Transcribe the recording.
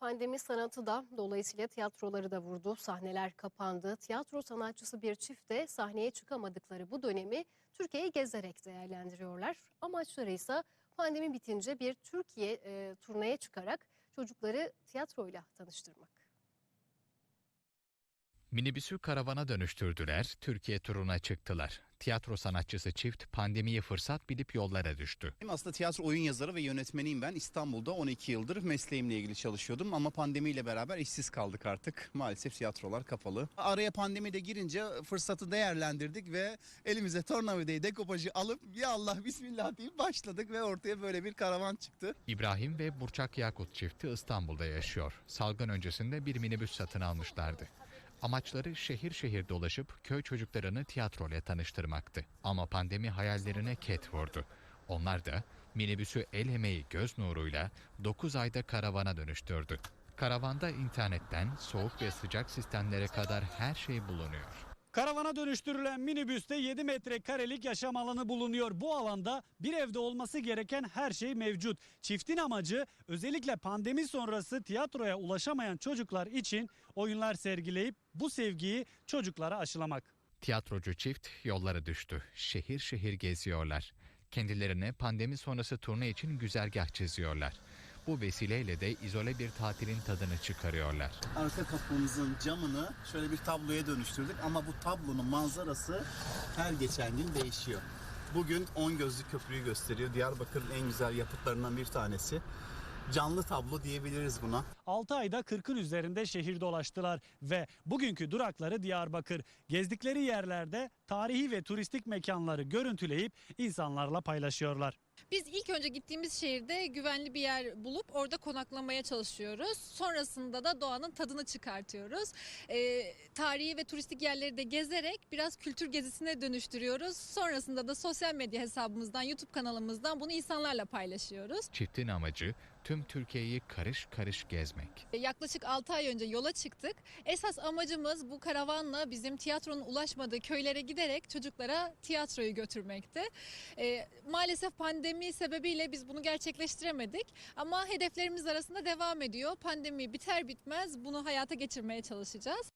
Pandemi sanatı da dolayısıyla tiyatroları da vurdu. Sahneler kapandı. Tiyatro sanatçısı bir çift de sahneye çıkamadıkları bu dönemi Türkiye'yi gezerek değerlendiriyorlar. Amaçları ise pandemi bitince bir Türkiye e, turneye çıkarak çocukları tiyatroyla tanıştırmak. Minibüsü karavana dönüştürdüler, Türkiye turuna çıktılar. Tiyatro sanatçısı çift pandemiyi fırsat bilip yollara düştü. Aslında tiyatro oyun yazarı ve yönetmeniyim ben. İstanbul'da 12 yıldır mesleğimle ilgili çalışıyordum ama pandemiyle beraber işsiz kaldık artık. Maalesef tiyatrolar kapalı. Araya pandemi de girince fırsatı değerlendirdik ve elimize tornavidayı, dekopajı alıp ya Allah bismillah deyip başladık ve ortaya böyle bir karavan çıktı. İbrahim ve Burçak Yakut çifti İstanbul'da yaşıyor. Salgın öncesinde bir minibüs satın almışlardı. Amaçları şehir şehir dolaşıp köy çocuklarını tiyatroyla tanıştırmaktı. Ama pandemi hayallerine ket vurdu. Onlar da minibüsü el emeği göz nuruyla 9 ayda karavana dönüştürdü. Karavanda internetten soğuk ve sıcak sistemlere kadar her şey bulunuyor. Karavana dönüştürülen minibüste 7 metrekarelik yaşam alanı bulunuyor. Bu alanda bir evde olması gereken her şey mevcut. Çiftin amacı özellikle pandemi sonrası tiyatroya ulaşamayan çocuklar için oyunlar sergileyip bu sevgiyi çocuklara aşılamak. Tiyatrocu çift yollara düştü. Şehir şehir geziyorlar. Kendilerine pandemi sonrası turne için güzergah çiziyorlar. Bu vesileyle de izole bir tatilin tadını çıkarıyorlar. Arka kapımızın camını şöyle bir tabloya dönüştürdük ama bu tablonun manzarası her geçen gün değişiyor. Bugün 10 gözlü köprüyü gösteriyor. Diyarbakır'ın en güzel yapıtlarından bir tanesi. Canlı tablo diyebiliriz buna. 6 ayda 40'ın üzerinde şehir dolaştılar ve bugünkü durakları Diyarbakır. Gezdikleri yerlerde tarihi ve turistik mekanları görüntüleyip insanlarla paylaşıyorlar. Biz ilk önce gittiğimiz şehirde güvenli bir yer bulup orada konaklamaya çalışıyoruz. Sonrasında da doğanın tadını çıkartıyoruz. Ee, tarihi ve turistik yerleri de gezerek biraz kültür gezisine dönüştürüyoruz. Sonrasında da sosyal medya hesabımızdan, YouTube kanalımızdan bunu insanlarla paylaşıyoruz. Çiftin amacı tüm Türkiye'yi karış karış gezmek. Ee, Yaklaşık 6 ay önce yola çıktık. Esas amacımız bu karavanla bizim tiyatronun ulaşmadığı köylere giderek çocuklara tiyatroyu götürmekti. Ee, maalesef pandemi sebebiyle biz bunu gerçekleştiremedik. Ama hedeflerimiz arasında devam ediyor. Pandemi biter bitmez bunu hayata geçirmeye çalışacağız.